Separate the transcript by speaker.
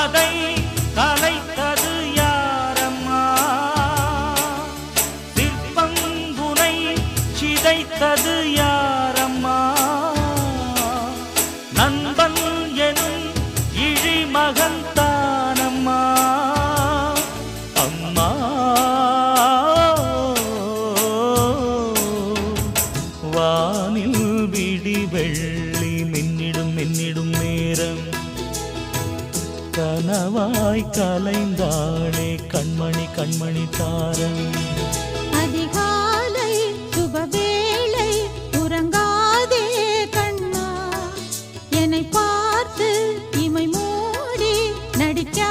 Speaker 1: அதை கலைத்தது யாரம்மா? சிற்பங்குனை சிதைத்தது யாரம்மா? நண்பன் எனும் இழிமகன் தானம்மா? அம்மா வானில் விடி வெள்ளி மின்னிடும் மின்னிடும் நேரம். கனவாய் கலைந்தாளே கண்மணி கண்மணி தாரன்.
Speaker 2: அதிகாலை சுபவேளை உறங்காதே கண்ணா. என்னை பார்த்து இமை மூடி நடிக்கா